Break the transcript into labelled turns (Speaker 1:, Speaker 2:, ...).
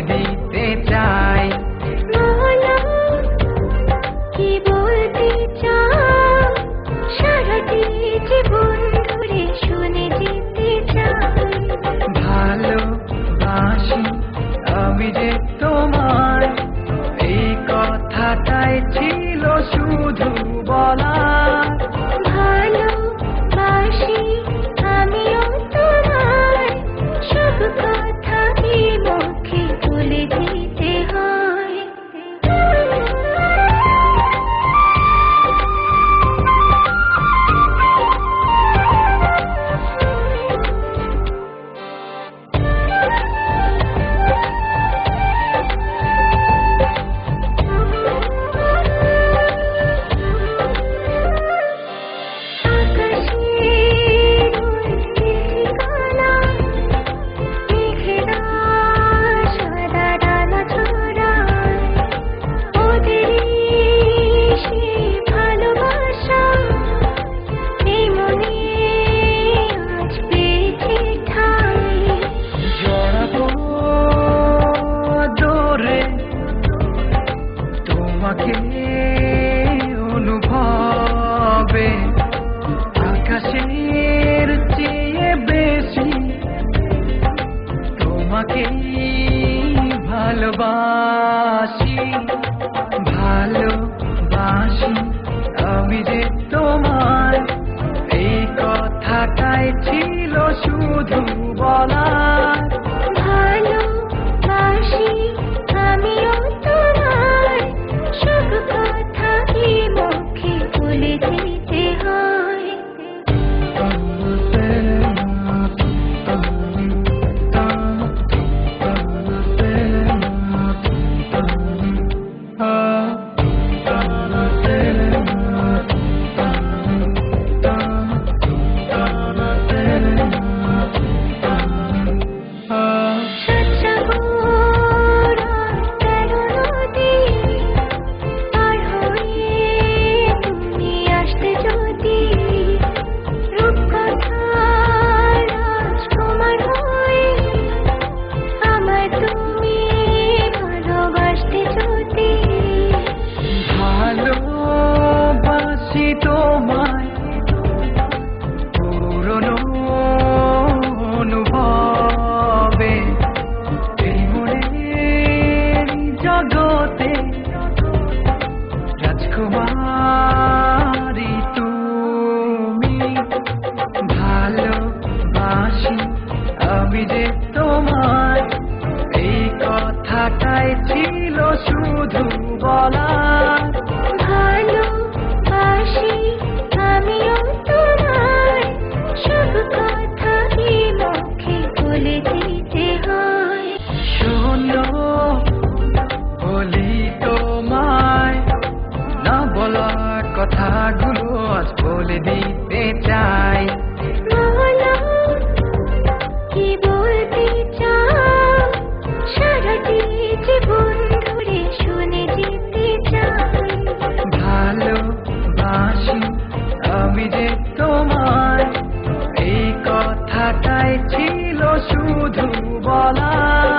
Speaker 1: le ভালোবাসি
Speaker 2: ভালোবাসি। আমি যে তোমার এই কথাটাই ছিল শুধু বলা রাজকুমারী তুমি
Speaker 1: ভালোবাসি। আমি যে তোমার এই কথাটাই ছিল শুধু বলা
Speaker 2: ভালোবাসি আমিও
Speaker 1: না বলা কথাগুলো আজ বলে দিতে চাই।
Speaker 2: বলো কি বলতে চাও? সারাটি জীবন ধরে শুনে যেতে চাই।
Speaker 1: ভালোবাসি আমি যে তোমায় এই কথাটাই ছিল শুধু বলা